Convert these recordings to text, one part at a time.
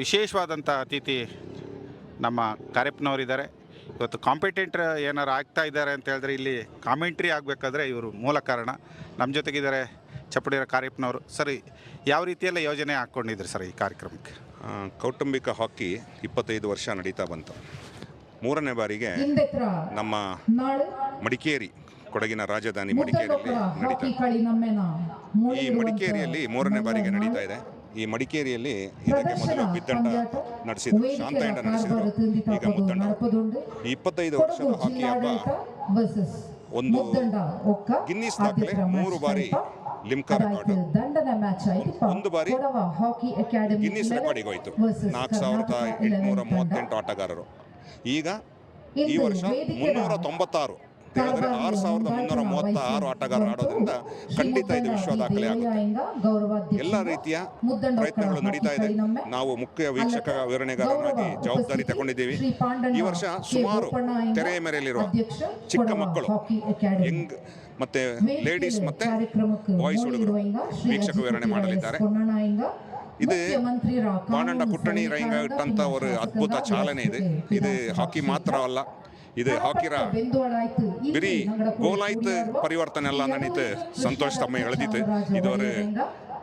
ವಿಶೇಷವಾದಂಥ ಅತಿಥಿ ನಮ್ಮ ಕಾರ್ಯಪ್ಪನವರಿದ್ದಾರೆ ಇವತ್ತು ಕಾಂಪಿಟೆಂಟ್ ಏನಾರು ಆಗ್ತಾ ಇದ್ದಾರೆ ಅಂತ ಹೇಳಿದ್ರೆ ಇಲ್ಲಿ ಕಾಮೆಂಟ್ರಿ ಆಗಬೇಕಾದ್ರೆ ಇವರು ಮೂಲ ಕಾರಣ. ನಮ್ಮ ಜೊತೆಗಿದ್ದಾರೆ ಚಪ್ಪಡಿರ ಕಾರ್ಯಪ್ಪನವರು ಸರ್ ಯಾವ ರೀತಿಯೆಲ್ಲ ಯೋಜನೆ ಹಾಕ್ಕೊಂಡಿದ್ರಿ ಸರ್ ಈ ಕಾರ್ಯಕ್ರಮಕ್ಕೆ? ಕೌಟುಂಬಿಕ ಹಾಕಿ ಇಪ್ಪತ್ತೈದು ವರ್ಷ ನಡೀತಾ ಬಂತು. ಮೂರನೇ ಬಾರಿಗೆ ನಮ್ಮ ಮಡಿಕೇರಿ ಕೊಡಗಿನ ರಾಜಧಾನಿ ಮಡಿಕೇರಿಯಲ್ಲಿ ನಡೀತಾ ಈ ಮಡಿಕೇರಿಯಲ್ಲಿ ಮೂರನೇ ಬಾರಿಗೆ ನಡೀತಾ ಇದೆ. ಈ ಮಡಿಕೇರಿಯಲ್ಲಿ ಇದಕ್ಕೆ ಮೊದಲು ಬಿದ್ದಂಡ ನಡೆಸಿದ್ರು. ಶಾಂತಯ್ಯ ನಡೆಸಿದ್ರು. ಈಗ ಮುದ್ದಂಡ. ಈ ಇಪ್ಪತ್ತೈದು ವರ್ಷದ ಹಾಕಿ ಹಬ್ಬ ಒಂದು ಗಿನ್ನಿಸ್ ದಾಖಲೆ ಮೂರು ಬಾರಿ ಲಿಮ್ಕಾ ರೆಕಾರ್ಡ್ ಒಂದು ಬಾರಿ ಗಿನ್ನಿಸ್ ರೆಕಾರ್ಡಿಗೆ ಹೋಯ್ತು. ನಾಲ್ಕು ಸಾವಿರದ ಎಂಟುನೂರ ಮೂವತ್ತೆಂಟು ಆಟಗಾರರು. ಈಗ ಈ ವರ್ಷ ಮುನ್ನೂರ ತೊಂಬತ್ತಾರು. ಅಂತ ಹೇಳಿದ್ರೆ ಆರು ಸಾವಿರದ ಮುನ್ನೂರ ಮೂವತ್ತ ಆರು ಆಟಗಾರರು ಆಡೋದ್ರಿಂದ ಖಂಡಿತ ಇದು ವಿಶ್ವ ದಾಖಲೆ ಆಗುತ್ತೆ. ಎಲ್ಲ ರೀತಿಯ ಪ್ರಯತ್ನಗಳು ನಡೀತಾ ಇದೆ. ನಾವು ಮುಖ್ಯ ವೀಕ್ಷಕ ವಿವರಣೆಗಾರರಾಗಿ ಜವಾಬ್ದಾರಿ ತಗೊಂಡಿದ್ದೀವಿ. ಈ ವರ್ಷ ಸುಮಾರು ತೆರೆಯ ಮೇರೆಯಲ್ಲಿರುವ ಚಿಕ್ಕ ಮಕ್ಕಳು, ಯಂಗ್ ಮತ್ತೆ ಲೇಡೀಸ್ ಮತ್ತೆ ಬಾಯ್ಸ್ ಹುಡುಗರು ವೀಕ್ಷಕ ವಿವರಣೆ ಮಾಡಲಿದ್ದಾರೆ. ಇದು ಬಾಣಂಡ ಕುಟ್ಟಣಿ ರೈಂಗ ಇಟ್ಟಂತ ಒಂದು ಅದ್ಭುತ ಚಾಲನೆ ಇದೆ. ಇದು ಹಾಕಿ ಮಾತ್ರ ಅಲ್ಲ ಇದು ಹಾಕಿರ ಬಿರಿ ಗೋಲಾಯ್ತು ಪರಿವರ್ತನೆ ಎಲ್ಲ ನಡೀತು ಸಂತೋಷ್ ತಮ್ಮ ಎಳೆದಿತ್ತು ಇದವರು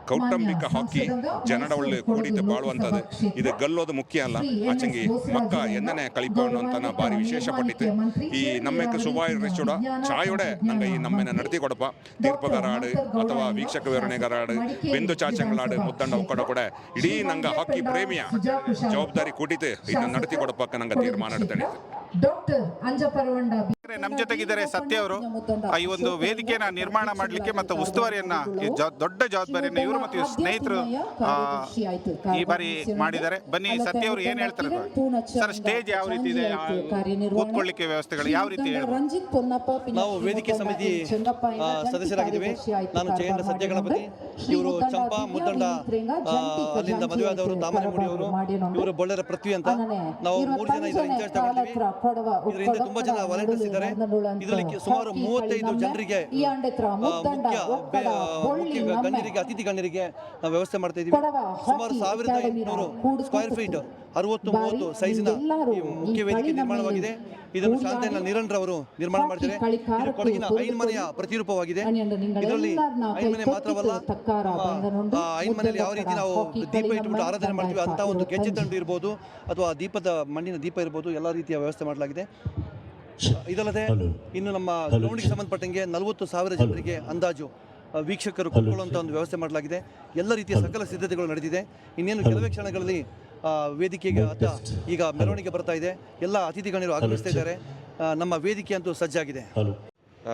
ಕೌಟುಂಬಿಕ ಹಾಕಿ ಜನರ ಒಳ್ಳೆ ಕೂಡಿತು ಬಾಳುವಂಥದ್ದು. ಇದು ಗಲ್ಲೋದು ಮುಖ್ಯ ಅಲ್ಲ. ಆಚಂಗಿ ಮಕ್ಕ ಎಂದನೇ ಕಳಿಪಣ್ಣು ಅಂತ ನಾ ಬಾರಿ ವಿಶೇಷ ಪಟ್ಟಿತ್ತು ಈ ನಮ್ಮ ಸುಬಾಯಿ ರೆಸ್ಟೋಡ ಚಾಯೋಡೆ ನಂಗೆ ಈ ನಮ್ಮೆನ ನಡೆದಿ ಕೊಡಪ ತೀರ್ಪಗಾರ ಆಡು ಅಥವಾ ವೀಕ್ಷಕ ವಿವರಣೆಗಾರ ಆಡು ಬೆಂದು ಚಾಚಂಗಳಾಡು ಮುದ್ದಣ್ಣ ಒಕ್ಕಡ ಕೂಡ. ಇಡೀ ನಂಗೆ ಹಾಕಿ ಪ್ರೇಮಿಯ ಜವಾಬ್ದಾರಿ ಕೂಟಿತು ಇದನ್ನ ನಡೆದಿ ಕೊಡಪಕ್ಕ ನಂಗೆ ತೀರ್ಮಾನ ಇಡ್ತೇನೆ ಡಾಕ್ಟರ್ ಅಂಜಪರವಂಡ ನಮ್ಮ ಜೊತೆಗಿದ್ದಾರೆ ಸತ್ಯ ಅವರು ಈ ಒಂದು ವೇದಿಕೆಯನ್ನ ನಿರ್ಮಾಣ ಮಾಡಲಿಕ್ಕೆ ಮತ್ತು ಉಸ್ತುವಾರಿಯನ್ನ ದೊಡ್ಡ ಜವಾಬ್ದಾರಿಯನ್ನ ಇವರು ಮತ್ತು ಇವ್ರ ಸ್ನೇಹಿತರು ಈ ಬಾರಿ ಮಾಡಿದ್ದಾರೆ. ಬನ್ನಿ ಸತ್ಯ ಅವರು ಏನ್ ಹೇಳ್ತಾರೆ ಸರ್ ಸ್ಟೇಜ್ ಯಾವ ರೀತಿ ಇದೆ? ಕೂತ್ಕೊಳ್ಳಿಕ್ಕೆ ವ್ಯವಸ್ಥೆಗಳು ಯಾವ ರೀತಿ? ನಾವು ವೇದಿಕೆ ಸಮಿತಿ ಆ, ಸದಸ್ಯರಾಗಿದ್ದೀವಿ. ನಾನು ಜಯಣ್ಣ ಸತ್ಯ ಗಣಪತಿ ಇವರು ಚಂಪಾ ಮುದ್ದಂಡ ಆ, ಅಲ್ಲಿಂದ ಮದುವೆ ಆದವರು ತಾಮರಮುಡಿ ಅವರು ಇವರು ಬಳ್ಳರ ಪೃಥ್ವಿ ಅಂತ ನಾವು ಮೂರು ಜನ ಇದರ ಇನ್ಚಾರ್ಜ್ ತಗೊಂಡಿವಿ ಇದರಿಂದ ತುಂಬಾ ಜನ ವಾಲಂಟಿಯರ್ಸ್ ಇದ್ದಾರೆ ಇದರಲ್ಲಿ ಸುಮಾರು ಮೂವತ್ತೈದು ಜನರಿಗೆ ಮುಖ್ಯ ಗಣ್ಯರಿಗೆ ಅತಿಥಿ ಗಣ್ಯರಿಗೆ ನಾವು ವ್ಯವಸ್ಥೆ ಮಾಡ್ತಾ ಇದೀವಿ. ಸುಮಾರು ಸಾವಿರದ ಎಂಟುನೂರು ಸ್ಕ್ವೇರ್ ಫೀಟ್ ಅರವತ್ತು ಮೂವತ್ತು ಸೈಜಿನ ಈ ಮುಖ್ಯ ವೇದಿಕೆ ನಿರ್ಮಾಣವಾಗಿದೆ. ಇದನ್ನು ಶಾಂತಯ್ಯನ ನಿರಂಡ್ರ ಅವರು ನಿರ್ಮಾಣ ಮಾಡಿದ್ದಾರೆ ಇದು ಕೊಡಗಿನ ಐನ್ಮನೆಯ ಪ್ರತಿರೂಪವಾಗಿದೆ. ಇದರಲ್ಲಿ ಐನ್ಮನೆ ಮಾತ್ರವಲ್ಲ ಆ, ಮನೆಯಲ್ಲಿ ಐನ್ಮನೆಯಲ್ಲಿ ಯಾವ ರೀತಿ ನಾವು ದೀಪ ಇಟ್ಬಿಟ್ಟು ಆರಾಧನೆ ಮಾಡ್ತೀವಿ ಅಂತ ಒಂದು ಗೆಜ್ಜೆ ತಂಡು ಇರ್ಬೋದು ಅಥವಾ ದೀಪದ ಮಣ್ಣಿನ ದೀಪ ಇರ್ಬೋದು ಎಲ್ಲ ರೀತಿಯ ವ್ಯವಸ್ಥೆ ಮಾಡಲಾಗಿದೆ. ಇದಲ್ಲದೆ ಇನ್ನು ನಮ್ಮ ಗ್ರೌಂಡಿಗೆ ಸಂಬಂಧಪಟ್ಟಂಗೆ ನಲವತ್ತು ಸಾವಿರ ಜನರಿಗೆ ಅಂದಾಜು. ವೀಕ್ಷಕರು ಕೂತ್ಕೊಳ್ಳುವಂಥ ಒಂದು ವ್ಯವಸ್ಥೆ ಮಾಡಲಾಗಿದೆ. ಎಲ್ಲ ರೀತಿಯ ಸಕಲ ಸಿದ್ಧತೆಗಳು ನಡೆದಿದೆ. ಇನ್ನೇನು ಕೆಲವೇ ಕ್ಷಣಗಳಲ್ಲಿ ಆ, ವೇದಿಕೆಗೆ ಅತ್ತ ಈಗ ಮೆರವಣಿಗೆ ಬರ್ತಾ ಇದೆ. ಎಲ್ಲ ಅತಿಥಿಗಣ್ಯರು ಆಗಮಿಸ್ತಾ ಇದ್ದಾರೆ. ಆ, ನಮ್ಮ ವೇದಿಕೆ ಅಂತೂ ಸಜ್ಜಾಗಿದೆ.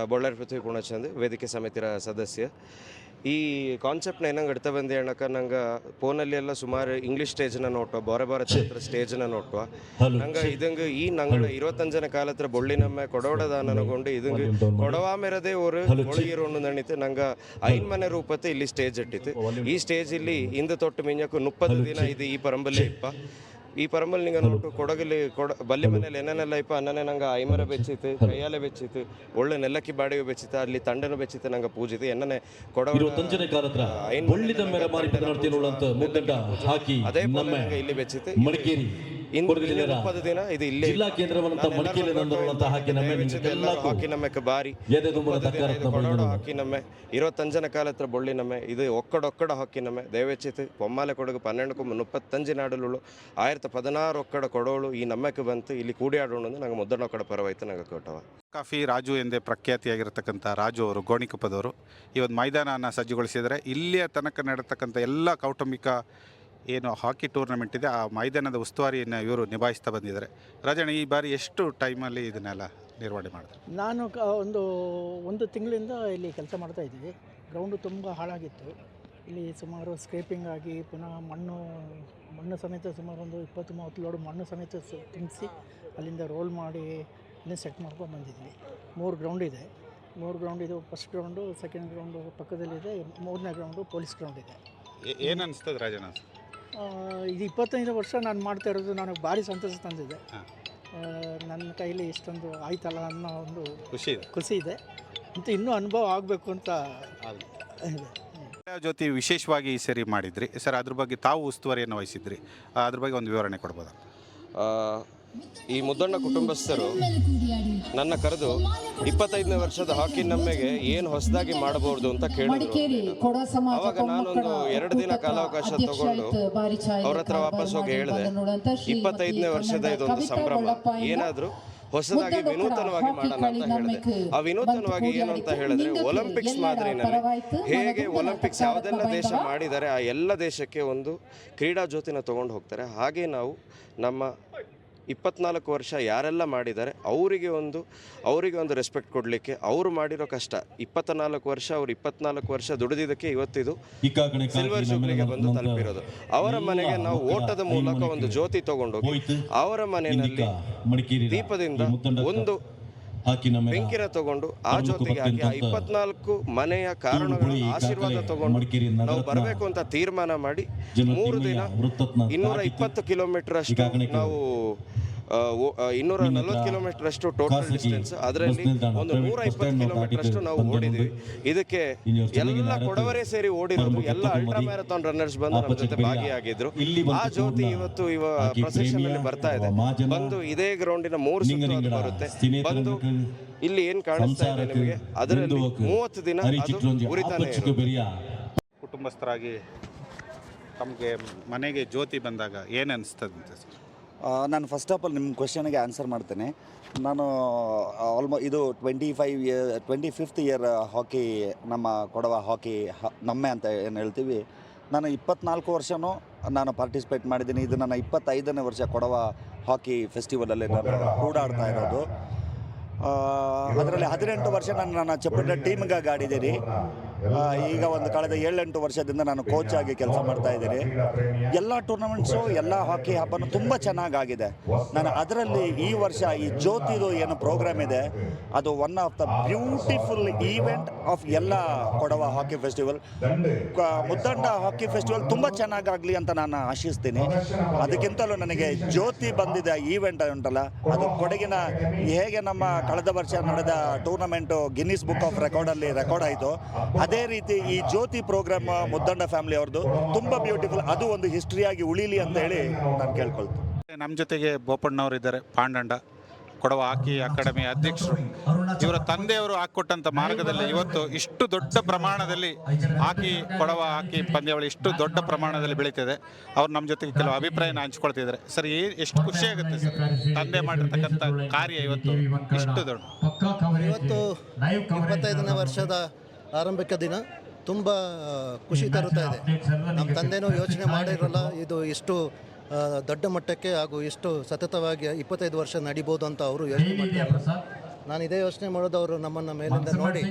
ಬೊಳ್ಳಾರಿ ಪೃಥ್ವಿ ಪೂರ್ಣಚಂದ್ ವೇದಿಕೆ ಸಮಿತಿಯ ಸದಸ್ಯ. ಈ ಕಾನ್ಸೆಪ್ಟ್ನ ಏನಂಗೆ ಇಡ್ತಾ ಬಂದು ಹೇಳಕ್ಕ ನಂಗೆ ಫೋನಲ್ಲಿ ಎಲ್ಲ ಸುಮಾರು ಇಂಗ್ಲೀಷ್ ಸ್ಟೇಜ್ನ ನೋಟ್ವ ಬೋರೆ ಬೋರೆ ಚಿತ್ರ ಸ್ಟೇಜ್ನ ನೋಟ್ವ. ನಂಗೆ ಇದಂಗೆ ಈ ನಂಗೆ ಇರುವತ್ತಂಜನ ಕಾಲ ಹತ್ರ ಬೊಳ್ಳಿನಮ್ಮ ಕೊಡೋಡದ ನನಗೊಂಡು ಇದಂಗೆ ಕೊಡವಾಮೆರದೇ ಅವರು ಒಳಗಿರೋನು ನಣಿತೆ ನಂಗೆ ಐನ್ ಮನೆ ರೂಪತೆ ಇಲ್ಲಿ ಸ್ಟೇಜ್ ಇಟ್ಟಿತ್ತು. ಈ ಸ್ಟೇಜ್ ಇಲ್ಲಿ ಇಂದ ತೊಟ್ಟು ಮಿಂಜಕ್ಕೂ ಮುಪ್ಪತ್ತು ದಿನ ಇದು ಈ ಪರಂಬಲ್ಲಿ ಇಪ್ಪ. ಈ ಪರಂಬಲ್ ನಿಂಗ ನೋಟು ಕೊಡಗಲ್ಲಿ ಕೊಡ ಬಲ್ಲಿ ಮನೇಲಿ ಏನೇನೆಲ್ಲ ಇಪ್ಪ ಅನ್ನನೇ ನಂಗೆ ಐಮರ ಬೆಚ್ಚಿತ್ತು ಕೈಯಾಲೆ ಬೆಚ್ಚಿತ್ತು ಒಳ್ಳೆ ನೆಲ್ಲಕ್ಕಿ ಬಾಡಿಗೆ ಬೆಚ್ಚಿತ್ತು ಅಲ್ಲಿ ತಂಡನು ಬೆಚ್ಚಿತ್ತು ನಂಗೆ ಪೂಜಿತ್ತು ಎನ್ನನೆ ಕೊಡಗಲ್ಲಿ ಹಾಕಿ ಅದೇ ಇಲ್ಲಿ ಬೆಚ್ಚಿತ್ತು. ಮಡಿಕೇರಿ. ಪದದಿನ ಇದು ಇಲ್ಲೇ ಜಿಲ್ಲಾ ಕೇಂದ್ರವನ್ನಂತ ಹಾಕಿ ಹಾಕಿ ನಮ್ಮಕ್ಕೆ ಬಾರಿ. ಎದೆ ತುಂಬ ಹಾಕಿ ನಮ್ಮ ಇರುವತ್ತಂಜನ ಕಾಲತ್ರ ಬೊಳ್ಳಿ ನಮ್ಮ ಇದು ಒಕ್ಕಡೊಕ್ಕಡ ಹಾಕಿ ನಮ್ಮ ದಯವೆಚ್ಚಿತು ಒಮ್ಮಾಲೆ ಕೊಡಗು ಪನ್ನೆಂಡುಕು ಮುಪ್ಪತ್ತಂಜಿ ನಾಡಲುಳು ಆಯಿರತ್ತು ಪದಿನಾರು ಒಕ್ಕಡ ಕೊಡೋಳು ಈ ನಮ್ಮಕ್ಕೆ ಬಂತು. ಇಲ್ಲಿ ಕೂಡಿ ಆಡೋಣ ಅಂದ್ರೆ ನಂಗೆ ಮುದ್ದಣ್ಣೊಕ್ಕಡ ಪರವಾಯಿತು. ನಂಗೆ ಕೊಟ್ಟವ ಕಾಫಿ ರಾಜು ಎಂದೇ ಪ್ರಖ್ಯಾತಿಯಾಗಿರ್ತಕ್ಕಂಥ ರಾಜು ಅವರು ಗೋಣಿಕೊಪ್ಪದವರು ಇವತ್ತು ಮೈದಾನನ ಸಜ್ಜುಗೊಳಿಸಿದರೆ ಇಲ್ಲಿಯ ತನಕ ನಡೆತಕ್ಕಂಥ ಎಲ್ಲ ಕೌಟುಂಬಿಕ ಏನು ಹಾಕಿ ಟೂರ್ನಮೆಂಟ್ ಇದೆ ಆ ಮೈದಾನದ ಉಸ್ತುವಾರಿಯನ್ನು ಇವರು ನಿಭಾಯಿಸ್ತಾ ಬಂದಿದ್ದಾರೆ. ರಾಜಣ್ಣ ಈ ಬಾರಿ ಎಷ್ಟು ಟೈಮಲ್ಲಿ ಇದನ್ನೆಲ್ಲ ನಿರ್ವಹಣೆ ಮಾಡಿದ್ರು? ನಾನು ಕ ಒಂದು ಒಂದು ತಿಂಗಳಿಂದ ಇಲ್ಲಿ ಕೆಲಸ ಮಾಡ್ತಾ ಇದ್ದೀವಿ. ಗ್ರೌಂಡು ತುಂಬ ಹಾಳಾಗಿತ್ತು. ಇಲ್ಲಿ ಸುಮಾರು ಸ್ಕ್ರೇಪಿಂಗ್ ಆಗಿ ಪುನಃ ಮಣ್ಣು ಮಣ್ಣು ಸಮೇತ ಸುಮಾರು ಒಂದು ಇಪ್ಪತ್ತು ಮೂವತ್ತು ಲೋಡು ಮಣ್ಣು ಸಮೇತ ತುಂಬಿಸಿ ಅಲ್ಲಿಂದ ರೋಲ್ ಮಾಡಿ ಇಲ್ಲಿ ಸೆಟ್ ಮಾಡ್ಕೊಂಡು ಬಂದಿದ್ವಿ ಮೂರು ಗ್ರೌಂಡ್ ಇದೆ. ಮೂರು ಗ್ರೌಂಡ್ ಇದು ಫಸ್ಟ್ ಗ್ರೌಂಡು ಸೆಕೆಂಡ್ ಗ್ರೌಂಡು ಪಕ್ಕದಲ್ಲಿದೆ ಮೂರನೇ ಗ್ರೌಂಡು ಪೊಲೀಸ್ ಗ್ರೌಂಡ್ ಇದೆ. ಏನು ಅನಿಸ್ತದೆ ರಾಜಣ್ಣ? ಇದು ಇಪ್ಪತ್ತೈದು ವರ್ಷ ನಾನು ಮಾಡ್ತಾ ಇರೋದು ನನಗೆ ಭಾರಿ ಸಂತೋಷ ತಂದಿದೆ. ನನ್ನ ಕೈಲಿ ಇಷ್ಟೊಂದು ಆಯ್ತಲ್ಲ ಅನ್ನೋ ಒಂದು ಖುಷಿ ಇದೆ. ಖುಷಿ ಇದೆ. ಮತ್ತು ಇನ್ನೂ ಅನುಭವ ಆಗಬೇಕು ಅಂತ. ಇದೆ. ಜೊತೆ ವಿಶೇಷವಾಗಿ ಈ ಸರಿ ಮಾಡಿದ್ರಿ. ಸರ್ ಅದ್ರ ಬಗ್ಗೆ ತಾವು ಉಸ್ತುವಾರಿಯನ್ನು ವಹಿಸಿದ್ರಿ. ಅದ್ರ ಬಗ್ಗೆ ಒಂದು ವಿವರಣೆ ಕೊಡ್ಬೋದಾ? ಈ ಮುದ್ದಣ್ಣ ಕುಟುಂಬಸ್ಥರು ನನ್ನ ಕರೆದು ಇಪ್ಪತ್ತೈದನೇ ವರ್ಷದ ಹಾಕಿ ನಮ್ಮೆಗೆ ಏನು ಹೊಸದಾಗಿ ಮಾಡಬಹುದು ಅಂತ ಕೇಳಿದ್ರು. ಅವಾಗ ನಾನೊಂದು ಎರಡು ದಿನ ಕಾಲಾವಕಾಶ ತಗೊಂಡು ಅವ್ರ ಹತ್ರ ವಾಪಸ್ ಹೋಗಿ ಹೇಳಿದೆ, ಇಪ್ಪತ್ತೈದನೇ ವರ್ಷದ ಇದೊಂದು ಸಂಭ್ರಮ, ಏನಾದರೂ ಹೊಸದಾಗಿ ವಿನೂತನವಾಗಿ ಮಾಡೋಣ ಅಂತ ಹೇಳಿದೆ. ಆ ವಿನೂತನವಾಗಿ ಏನು ಅಂತ ಹೇಳಿದ್ರೆ ಒಲಿಂಪಿಕ್ಸ್ ಮಾದರಿನಲ್ಲಿ ಹೇಗೆ ಒಲಿಂಪಿಕ್ಸ್ ಯಾವುದೆಲ್ಲ ದೇಶ ಮಾಡಿದರೆ ಆ ಎಲ್ಲ ದೇಶಕ್ಕೆ ಒಂದು ಕ್ರೀಡಾ ಜ್ಯೋತಿನ ತಗೊಂಡು ಹೋಗ್ತಾರೆ. ಹಾಗೆ ನಾವು ನಮ್ಮ ಇಪ್ಪತ್ನಾಲ್ಕು ವರ್ಷ ಯಾರೆಲ್ಲ ಮಾಡಿದ್ದಾರೆ ಅವರಿಗೆ ಒಂದು ಅವರಿಗೆ ಒಂದು ರೆಸ್ಪೆಕ್ಟ್ ಕೊಡಲಿಕ್ಕೆ ಅವರು ಮಾಡಿರೋ ಕಷ್ಟ. ಇಪ್ಪತ್ತ ನಾಲ್ಕು ವರ್ಷ ಅವ್ರು ಇಪ್ಪತ್ನಾಲ್ಕು ವರ್ಷ ದುಡಿದಿದ್ದಕ್ಕೆ ಇವತ್ತಿದು ಸಿಲ್ವರ್ ಜೂಬ್ಲಿಗೆ ಬಂದು ತಲುಪಿರೋದು. ಅವರ ಮನೆಗೆ ನಾವು ಓಟದ ಮೂಲಕ ಒಂದು ಜ್ಯೋತಿ ತಗೊಂಡೋಗಿ ಅವರ ಮನೆಯಲ್ಲಿ ದೀಪದಿಂದ ಒಂದು ಬೆಂಕಿನ ತಗೊಂಡು ಆ ಜೊತೆಗೆ ಹಾಕಿ ಆ ಇಪ್ಪತ್ನಾಲ್ಕು ಮನೆಯ ಕಾರಣಗಳ ಆಶೀರ್ವಾದ ತಗೊಂಡು ನಾವು ಬರಬೇಕು ಅಂತ ತೀರ್ಮಾನ ಮಾಡಿ ಮೂರು ದಿನ ಇನ್ನೂರ ಇಪ್ಪತ್ತು ಕಿಲೋಮೀಟರ್ ಅಷ್ಟು ನಾವು ಇನ್ನೂರ ನಲ್ವತ್ತು ಕಿಲೋಮೀಟರ್ ಅಷ್ಟು ಟೋಟಲ್ ಡಿಸ್ಟೆನ್ಸ್ ಅದರಲ್ಲಿ ಒಂದು ನೂರ ಇಪ್ಪತ್ತು ಕಿಲೋಮೀಟರ್ ಅಷ್ಟು ನಾವು ಓಡಿದೀವಿ ಇದಕ್ಕೆ ಎಲ್ಲ ಕೊಡವರೇ ಸೇರಿ ಓಡಿರೋದು ಎಲ್ಲ ಅಲ್ಟ್ರಾ ಮ್ಯಾರಥಾನ್ ರನ್ನರ್ಸ್ ಬಂದು ನಮ್ಮ ಜೊತೆ ಭಾಗಿಯಾಗಿದ್ರು. ಆ ಜ್ಯೋತಿ ಇವತ್ತು ಇವ ಪ್ರೊಸೆಷನ್ ಅಲ್ಲಿ ಬರ್ತಾ ಇದೆ. ಬಂದು ಇದೇ ಗ್ರೌಂಡಿನ ಮೂರು ಸುತ್ತು ಬರುತ್ತೆ. ಬಂದು ಇಲ್ಲಿ ಏನ್ ಕಾಣಿಸ್ತಾ ಇದೆ ನಿಮಗೆ? ಅದರಲ್ಲಿ ಮೂವತ್ತು ದಿನ ಅದು ಉರಿತಾನೆ ಕುಟುಂಬಸ್ಥರಾಗಿ ತಮಗೆ ಮನೆಗೆ ಜ್ಯೋತಿ ಬಂದಾಗ ಏನು ಅನಿಸ್ತದಂತೆ ಸರ್? ನಾನು ಫಸ್ಟ್ ಆಫ್ ಆಲ್ ನಿಮ್ಮ ಕ್ವೆಶನ್ಗೆ ಆನ್ಸರ್ ಮಾಡ್ತೇನೆ. ನಾನು ಆಲ್ಮೋ ಇದು twenty five year twenty fifth year hockey ನಮ್ಮ ಕೊಡವ ಹಾಕಿ ನಮ್ಮೆ ಅಂತ ಏನು ಹೇಳ್ತೀವಿ. ನಾನು ಇಪ್ಪತ್ನಾಲ್ಕು ವರ್ಷವೂ ನಾನು ಪಾರ್ಟಿಸಿಪೇಟ್ ಮಾಡಿದ್ದೀನಿ. ಇದು ನನ್ನ ಇಪ್ಪತ್ತೈದನೇ ವರ್ಷ ಕೊಡವ ಹಾಕಿ ಫೆಸ್ಟಿವಲಲ್ಲಿ ನಾನು ಕೂಡಾಡ್ತಾ ಇರೋದು. ಅದರಲ್ಲಿ ಹದಿನೆಂಟು ವರ್ಷ ನಾನು ನನ್ನ ಚಪ್ಪಟ ಟೀಮ್ಗಾಗಿ ಆಡಿದ್ದೀನಿ. ಈಗ ಒಂದು ಕಳೆದ ಏಳೆಂಟು ವರ್ಷದಿಂದ ನಾನು ಕೋಚ್ ಆಗಿ ಕೆಲಸ ಮಾಡ್ತಾ ಇದ್ದೀನಿ. ಎಲ್ಲ ಟೂರ್ನಮೆಂಟ್ಸು ಎಲ್ಲ ಹಾಕಿ ಹಬ್ಬನೂ ತುಂಬ ಚೆನ್ನಾಗಾಗಿದೆ. ನಾನು ಅದರಲ್ಲಿ ಈ ವರ್ಷ ಈ ಜ್ಯೋತಿದು ಏನು ಪ್ರೋಗ್ರಾಮ್ ಇದೆ, ಅದು one of the beautiful event of ಎಲ್ಲ Kodava hockey festival Muddanda hockey festival ತುಂಬ ಚೆನ್ನಾಗಾಗಲಿ ಅಂತ ನಾನು ಆಶಿಸ್ತೀನಿ. ಅದಕ್ಕಿಂತಲೂ ನನಗೆ ಜ್ಯೋತಿ ಬಂದಿದೆ ಈವೆಂಟ್ ಉಂಟಲ್ಲ, ಅದು ಕೊಡಗಿನ ಹೇಗೆ ನಮ್ಮ ಕಳೆದ ವರ್ಷ ನಡೆದ ಟೂರ್ನಮೆಂಟು ಗಿನ್ನಿಸ್ ಬುಕ್ ಆಫ್ ರೆಕಾರ್ಡಲ್ಲಿ ರೆಕಾರ್ಡ್ ಆಯಿತು ಅದೇ ರೀತಿ ಈ ಜ್ಯೋತಿ ಪ್ರೋಗ್ರಾಮ್ ಮುದ್ದಂಡ ಫ್ಯಾಮಿಲಿ ಅವ್ರದ್ದು ತುಂಬ ಬ್ಯೂಟಿಫುಲ್ ಅದು ಒಂದು ಹಿಸ್ಟ್ರಿಯಾಗಿ ಉಳಿಲಿ ಅಂತ ಹೇಳಿ ನಾನು ಕೇಳ್ಕೊಳ್ತೀನಿ. ನಮ್ಮ ಜೊತೆಗೆ ಬೋಪಣ್ಣವರು ಇದ್ದಾರೆ ಪಾಂಡಂಡ ಕೊಡವ ಹಾಕಿ ಅಕಾಡೆಮಿ ಅಧ್ಯಕ್ಷರು. ಇವರ ತಂದೆಯವರು ಹಾಕಿಕೊಟ್ಟಂಥ ಮಾರ್ಗದಲ್ಲಿ ಇವತ್ತು ಇಷ್ಟು ದೊಡ್ಡ ಪ್ರಮಾಣದಲ್ಲಿ ಹಾಕಿ ಕೊಡವ ಹಾಕಿ ಪಂದ್ಯಾವಳಿ ಇಷ್ಟು ದೊಡ್ಡ ಪ್ರಮಾಣದಲ್ಲಿ ಬೆಳೀತಿದೆ. ಅವ್ರು ನಮ್ಮ ಜೊತೆಗೆ ಕೆಲವು ಅಭಿಪ್ರಾಯನ ಹಂಚ್ಕೊಳ್ತಿದ್ದಾರೆ. ಸರ್ ಏ ಎಷ್ಟು ಖುಷಿ ಆಗುತ್ತೆ ಸರ್? ತಂದೆ ಮಾಡಿರ್ತಕ್ಕಂಥ ಕಾರ್ಯ ಇವತ್ತು ಇಷ್ಟು ದೊಡ್ಡ. ಇವತ್ತು ಇಪ್ಪತ್ತೈದನೇ ವರ್ಷದ ಆರಂಭಿಕ ದಿನ ತುಂಬ ಖುಷಿ ತರುತ್ತಾ ಇದೆ. ನಮ್ಮ ತಂದೆನೂ ಯೋಚನೆ ಮಾಡಿರಲ್ಲ ಇದು ಇಷ್ಟು ದೊಡ್ಡ ಮಟ್ಟಕ್ಕೆ ಹಾಗೂ ಇಷ್ಟು ಸತತವಾಗಿ ಇಪ್ಪತ್ತೈದು ವರ್ಷ ನಡಿಬೋದು ಅಂತ ಅವರು ಯೋಚನೆ ಮಾಡ್ತಾರೆ. ನಾನು ಇದೇ ಯೋಚನೆ ಮಾಡೋದು ಅವರು ನಮ್ಮನ್ನು ಮೇಲಿಂದ ನೋಡಿ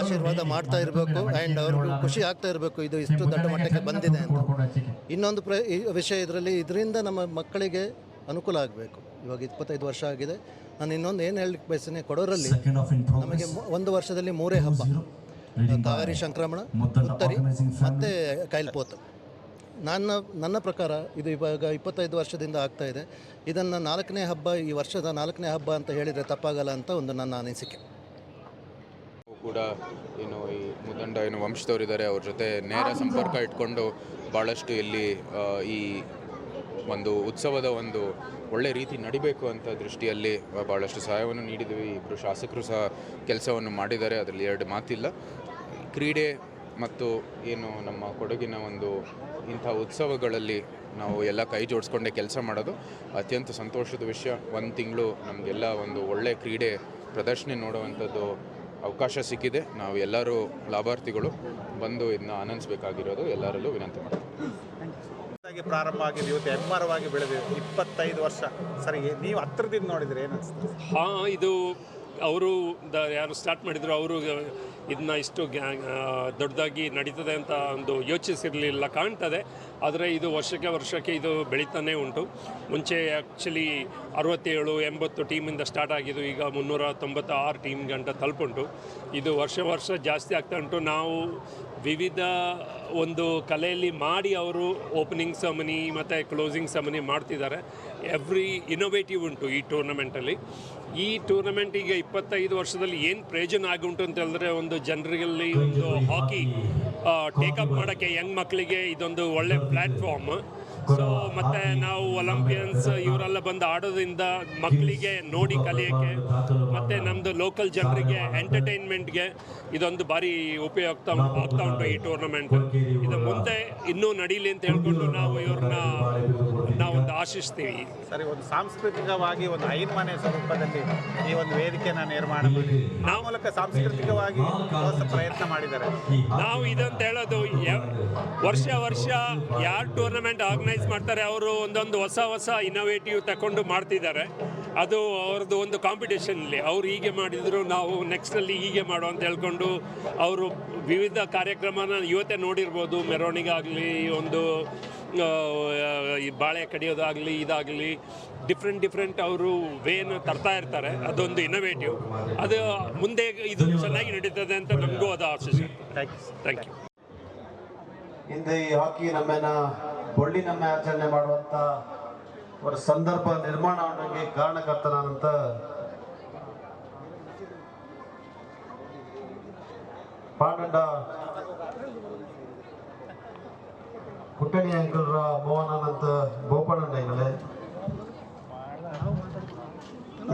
ಆಶೀರ್ವಾದ ಮಾಡ್ತಾ ಇರಬೇಕು ಆ್ಯಂಡ್ ಅವ್ರಿಗೂ ಖುಷಿ ಆಗ್ತಾ ಇರಬೇಕು ಇದು ಇಷ್ಟು ದೊಡ್ಡ ಮಟ್ಟಕ್ಕೆ ಬಂದಿದೆ ಅಂತ. ಇನ್ನೊಂದು ಪ್ರ ವಿಷಯ ಇದರಲ್ಲಿ ಇದರಿಂದ ನಮ್ಮ ಮಕ್ಕಳಿಗೆ ಅನುಕೂಲ ಆಗಬೇಕು. ಇವಾಗ ಇಪ್ಪತ್ತೈದು ವರ್ಷ ಆಗಿದೆ. ನಾನು ಇನ್ನೊಂದು ಏನು ಹೇಳಲಿಕ್ಕೆ ಬಯಸ್ತೇನೆ ಕೊಡೋರಲ್ಲಿ ನಮಗೆ ಒಂದು ವರ್ಷದಲ್ಲಿ ಮೂರೇ ಹಬ್ಬ. ಕಾವೇರಿ ಸಂಕ್ರಮಣ ಉತ್ತರಿ ಮತ್ತು ಕೈಲ್ಪೋತ್ ನನ್ನ ನನ್ನ ಪ್ರಕಾರ ಇದು ಇವಾಗ ಇಪ್ಪತ್ತೈದು ವರ್ಷದಿಂದ ಆಗ್ತಾ ಇದೆ. ಇದನ್ನು ನಾಲ್ಕನೇ ಹಬ್ಬ ಈ ವರ್ಷದ ನಾಲ್ಕನೇ ಹಬ್ಬ ಅಂತ ಹೇಳಿದರೆ ತಪ್ಪಾಗಲ್ಲ ಅಂತ ಒಂದು ನನ್ನ ಅನಿಸಿಕೆ. ಕೂಡ ಏನು ಈ ಮುದಂಡ ಏನು ವಂಶದವರಿದ್ದಾರೆ ಅವ್ರ ಜೊತೆ ನೇರ ಸಂಪರ್ಕ ಇಟ್ಕೊಂಡು ಭಾಳಷ್ಟು ಇಲ್ಲಿ ಈ ಒಂದು ಉತ್ಸವದ ಒಂದು ಒಳ್ಳೆ ರೀತಿ ನಡಿಬೇಕು ಅಂತ ದೃಷ್ಟಿಯಲ್ಲಿ ಭಾಳಷ್ಟು ಸಹಾಯವನ್ನು ನೀಡಿದ್ವಿ ಇಬ್ಬರು ಶಾಸಕರು ಸಹ ಕೆಲಸವನ್ನು ಮಾಡಿದ್ದಾರೆ. ಅದರಲ್ಲಿ ಎರಡು ಮಾತಿಲ್ಲ. ಕ್ರೀಡೆ ಮತ್ತು ಏನು ನಮ್ಮ ಕೊಡಗಿನ ಒಂದು ಇಂಥ ಉತ್ಸವಗಳಲ್ಲಿ ನಾವು ಎಲ್ಲ ಕೈ ಜೋಡಿಸ್ಕೊಂಡೇ ಕೆಲಸ ಮಾಡೋದು ಅತ್ಯಂತ ಸಂತೋಷದ ವಿಷಯ. ಒಂದು ತಿಂಗಳು ನಮಗೆಲ್ಲ ಒಂದು ಒಳ್ಳೆ ಕ್ರೀಡೆ ಪ್ರದರ್ಶನ ನೋಡುವಂಥದ್ದು ಅವಕಾಶ ಸಿಕ್ಕಿದೆ. ನಾವು ಎಲ್ಲರೂ ಲಾಭಾರ್ಥಿಗಳು ಬಂದು ಇದನ್ನ ಆನಂದಿಸಬೇಕಾಗಿರೋದು ಎಲ್ಲರಲ್ಲೂ ವಿನಂತಿ ಮಾಡ್ತೀನಿ. ಆಗಿ ಪ್ರಾರಂಭ ಆಗಿದೆ, ಇವತ್ತು ಹೆಮ್ಮರವಾಗಿ ಬೆಳೆದಿದೆ. ಇಪ್ಪತ್ತೈದು ವರ್ಷ. ಸರಿ ನೀವು ಹತ್ರದಿಂದ ನೋಡಿದ್ರೆ ಏನು ಅನಿಸ್ತದೆ ಹಾಂ, ಇದು ಅವರು ದ, ಯಾರು ಸ್ಟಾರ್ಟ್ ಮಾಡಿದ್ರು, ಅವರು ಇದನ್ನ ಇಷ್ಟು ಗ್ಯಾ- ದೊಡ್ಡದಾಗಿ ನಡೀತದೆ ಅಂತ ಒಂದು ಯೋಚಿಸಿರಲಿಲ್ಲ, ಕಾಣ್ತದೆ. ಆದರೆ ಇದು ವರ್ಷಕ್ಕೆ ವರ್ಷಕ್ಕೆ ಇದು ಬೆಳೀತಾನೆ ಉಂಟು. ಮುಂಚೆ ಆ್ಯಕ್ಚುಲಿ ಅರವತ್ತೇಳು, ಎಂಬತ್ತು ಟೀಮಿಂದ ಸ್ಟಾರ್ಟ್ ಆಗಿದ್ದು, ಈಗ ಮುನ್ನೂರ ತೊಂಬತ್ತಾರು ಟೀಮ್ ಗಂಟ ತಲುಪುಂಟು. ಇದು ವರ್ಷ ವರ್ಷ ಜಾಸ್ತಿ ಆಗ್ತಾ ಉಂಟು. ನಾವು ವಿವಿಧ ಒಂದು ಕಲೆಯಲ್ಲಿ ಮಾಡಿ ಅವರು ಓಪನಿಂಗ್ ಸೆಮನಿ ಮತ್ತು ಕ್ಲೋಸಿಂಗ್ ಸೆಮನಿ ಮಾಡ್ತಿದ್ದಾರೆ. ಎವ್ರಿ ಇನೋವೇಟಿವ್ ಉಂಟು ಈ ಟೂರ್ನಮೆಂಟಲ್ಲಿ ಈ ಟೂರ್ನಮೆಂಟ್ ಈಗ ಇಪ್ಪತ್ತೈದು ವರ್ಷದಲ್ಲಿ ಏನು ಪ್ರಯೋಜನ ಆಗುಂಟು ಅಂತ ಹೇಳಿದ್ರೆ ಒಂದು ಜನರಲ್ಲಿ ಒಂದು ಹಾಕಿ ಟೇಕಪ್ ಮಾಡೋಕ್ಕೆ ಯಂಗ್ ಮಕ್ಕಳಿಗೆ ಇದೊಂದು ಒಳ್ಳೆ ಪ್ಲ್ಯಾಟ್ಫಾರ್ಮ್ ಸೊ ಮತ್ತು ನಾವು ಒಲಂಪಿಯನ್ಸ್ ಇವರೆಲ್ಲ ಬಂದು ಆಡೋದ್ರಿಂದ ಮಕ್ಕಳಿಗೆ ನೋಡಿ ಕಲಿಯೋಕ್ಕೆ, ಮತ್ತು ನಮ್ಮದು ಲೋಕಲ್ ಜನರಿಗೆ ಎಂಟರ್ಟೈನ್ಮೆಂಟ್ಗೆ ಇದೊಂದು ಭಾರಿ ಉಪಯುಕ್ತ ಆಗ್ತಾ ಉಂಟು ಈ ಟೂರ್ನಮೆಂಟ್ ಇದು ಮುಂದೆ ಇನ್ನೂ ನಡೀಲಿ ಅಂತ ಹೇಳ್ಕೊಂಡು ನಾವು ಇವ್ರನ್ನ ಆಶಿಸ್ತೀವಿ ಸರಿ ಒಂದು ಸಾಂಸ್ಕೃತಿಕವಾಗಿ ಒಂದು ಐನ್ಮನೆ ಸ್ವರೂಪದಲ್ಲಿ ಈ ಒಂದು ವೇದಿಕೆಯನ್ನು ನಿರ್ಮಾಣ ಮಾಡಿ ಆ ಮೂಲಕ ಸಾಂಸ್ಕೃತಿಕವಾಗಿ ಹೊಸ ಪ್ರಯತ್ನ ಮಾಡಿದ್ದಾರೆ. ನಾವು ಇದಂತ ಹೇಳೋದು ವರ್ಷ ವರ್ಷ ಯಾರು ಟೂರ್ನಮೆಂಟ್ ಆರ್ಗನೈಸ್ ಮಾಡ್ತಾರೆ ಅವರು ಒಂದೊಂದು ಹೊಸ ಹೊಸ ಇನೋವೇಟಿವ್ ತಗೊಂಡು ಮಾಡ್ತಿದ್ದಾರೆ. ಅದು ಅವ್ರದ್ದು ಒಂದು ಕಾಂಪಿಟೇಷನಲ್ಲಿ ಅವ್ರು ಹೀಗೆ ಮಾಡಿದ್ರು ನಾವು ನೆಕ್ಸ್ಟಲ್ಲಿ ಹೀಗೆ ಮಾಡುವ ಅಂತ ಹೇಳ್ಕೊಂಡು ಅವರು ವಿವಿಧ ಕಾರ್ಯಕ್ರಮನ ಇವತ್ತೇ ನೋಡಿರ್ಬೋದು. ಮೆರವಣಿಗೆ ಆಗಲಿ ಒಂದು ಈ ಬಾಳೆ ಕಡಿಯೋದಾಗಲಿ ಇದಾಗಲಿ ಡಿಫ್ರೆಂಟ್ ಡಿಫ್ರೆಂಟ್ ಅವರು ವೇನ ತರ್ತಾ ಇರ್ತಾರೆ. ಅದೊಂದು ಇನೋವೇಟಿವ್ ಅದು ಮುಂದೆ ಇದು ಚೆನ್ನಾಗಿ ನಡೀತದೆ ಅಂತ ನಮಗೂ ಅದು ಆಶಿಸಿ ಥ್ಯಾಂಕ್ ಯು ಹಿಂದೆ ಈ ಹಾಕಿ ನಮ್ಮನ್ನ ಬೊಳ್ಳಿ ನಮ್ಮ ಆಚರಣೆ ಮಾಡುವಂಥ ಅವರ ಸಂದರ್ಭ ನಿರ್ಮಾಣ ಅನ್ನೋಂಗೆ ಕಾರಣಕರ್ತನಾದಂತ ಪಾಂಡಂಡ ಪುಟ್ಟಣಿ ಅಂಕಲ್ರ ಮೋಹನಂತ ಗೋಪಾಲಣ್ಣ ಈಗಲೇ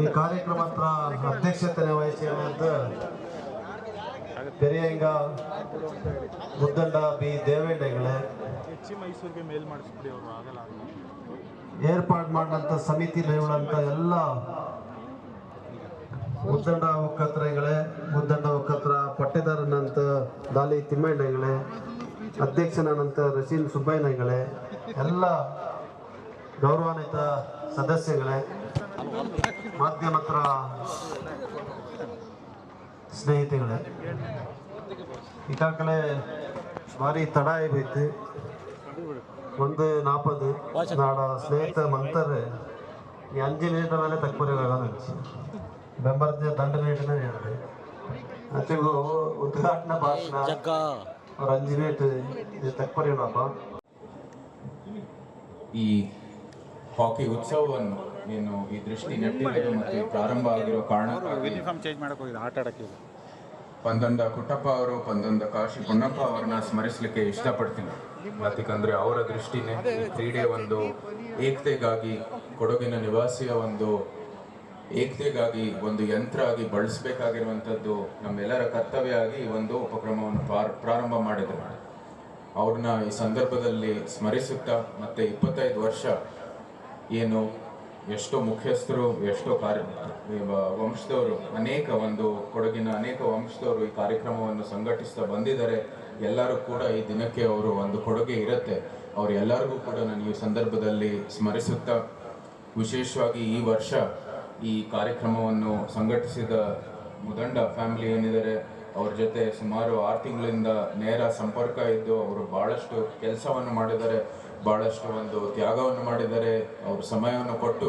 ಈ ಕಾರ್ಯಕ್ರಮ ಹತ್ರ ಅಧ್ಯಕ್ಷತೆ ವಹಿಸಿರುವಂತ ಪೆರಿಯಂಗ ಮುದ್ದಂಡ ಬಿ ದೇವೇಗೌಡಗಳೇ ಮೈಸೂರಿಗೆ ಮೇಲ್ ಅವರು ಏರ್ಪಾಡು ಸಮಿತಿ ಉಳ್ಳಂಥ ಎಲ್ಲ ಮುದ್ದಂಡ ಒಕ್ಕತ್ರಗಳೇ ಮುದ್ದಂಡ ಒಕ್ಕತ್ರ ಪಟ್ಟೆದಾರನಂತ ದಾಲಿ ತಿಮ್ಮಣ್ಣಗಳೇ ಅಧ್ಯಕ್ಷನಂತ ರಶೀಲ್ ಸುಬ್ಬಯ್ಯನಗಳೇ, ಎಲ್ಲ ಗೌರವಾನ್ವಿತ ಸದಸ್ಯಗಳೇ ಮಾಧ್ಯಮತ್ರ ಸ್ನೇಹಿತಗಳೇ, ಈಗಾಗಲೇ ಭಾರಿ ತಡ ಆಯ್ತು ಒಂದು ನಾಪದು ನಾಡ ಸ್ನೇಹಿತ ಮಂತರ್ ಈ ಅಂಜು ನೀಟ ಮೇಲೆ ತಕ್ಪರಿಯಾಗಲ್ಲ ಬೆಂಬಲ ದಂಡ ನೀಟನೇ ಹೇಳಿದೆ. ಅತಿಗೂ ಉದ್ಘಾಟನಾ ಭಾಷಣ. ಅಂಜು ನೀಟ್ ಇದು ತಕ್ಪರಿಯಪ್ಪ ಈ ಹಾಕಿ ಉತ್ಸವವನ್ನು ಏನು ಈ ದೃಷ್ಟಿ ನೆಟ್ಟಿರೋದು ಮತ್ತು ಪ್ರಾರಂಭ ಆಗಿರೋ ಕಾರಣ ಯೂನಿಫಾರ್ಮ್ ಚೇಂಜ್ ಮಾಡಕ್ಕೆ ಹೋಗಿದೆ ಆಟ ಆಡಕ್ಕೆ. ಪಂದೊಂದ ಕುಟ್ಟಪ್ಪ ಅವರು ಪಂದೊಂದ ಕಾಶಿ ಪುಣ್ಣಪ್ಪ ಅವ್ರನ್ನ ಸ್ಮರಿಸಲಿಕ್ಕೆ ಇಷ್ಟಪಡ್ತೀನಿ. ಯಾಕಂದರೆ ಅವರ ದೃಷ್ಟಿನೇ ಈ ಕ್ರೀಡೆ ಒಂದು ಏಕತೆಗಾಗಿ ಕೊಡಗಿನ ನಿವಾಸಿಯ ಒಂದು ಏಕತೆಗಾಗಿ ಒಂದು ಯಂತ್ರ ಆಗಿ ಬಳಸಬೇಕಾಗಿರುವಂಥದ್ದು ನಮ್ಮೆಲ್ಲರ ಕರ್ತವ್ಯ ಆಗಿ ಒಂದು ಉಪಕ್ರಮವನ್ನು ಪ್ರಾರ್- ಪ್ರಾರಂಭ ಮಾಡಿದರು. ಅವ್ರನ್ನ ಈ ಸಂದರ್ಭದಲ್ಲಿ ಸ್ಮರಿಸುತ್ತಾ ಮತ್ತೆ ಇಪ್ಪತ್ತೈದು ವರ್ಷ ಏನು ಎಷ್ಟೋ ಮುಖ್ಯಸ್ಥರು, ಎಷ್ಟೋ ಕಾರ್ಯ ವಂಶದವರು, ಅನೇಕ ಒಂದು ಕೊಡಗಿನ ಅನೇಕ ವಂಶದವರು ಈ ಕಾರ್ಯಕ್ರಮವನ್ನು ಸಂಘಟಿಸ್ತಾ ಬಂದಿದ್ದಾರೆ. ಎಲ್ಲರೂ ಕೂಡ ಈ ದಿನಕ್ಕೆ ಅವರು ಒಂದು ಕೊಡುಗೆ ಇರುತ್ತೆ. ಅವರೆಲ್ಲರಿಗೂ ಕೂಡ ನಾನು ಈ ಸಂದರ್ಭದಲ್ಲಿ ಸ್ಮರಿಸುತ್ತಾ, ವಿಶೇಷವಾಗಿ ಈ ವರ್ಷ ಈ ಕಾರ್ಯಕ್ರಮವನ್ನು ಸಂಘಟಿಸಿದ ಮುದಂಡ ಫ್ಯಾಮಿಲಿ ಏನಿದ್ದಾರೆ, ಅವ್ರ ಜೊತೆ ಸುಮಾರು ಆರು ತಿಂಗಳಿಂದ ನೇರ ಸಂಪರ್ಕ ಇದ್ದು ಅವರು ಭಾಳಷ್ಟು ಕೆಲಸವನ್ನು ಮಾಡಿದ್ದಾರೆ ಭಾಳಷ್ಟು ಒಂದು ತ್ಯಾಗವನ್ನು ಮಾಡಿದ್ದಾರೆ, ಅವರು ಸಮಯವನ್ನು ಕೊಟ್ಟು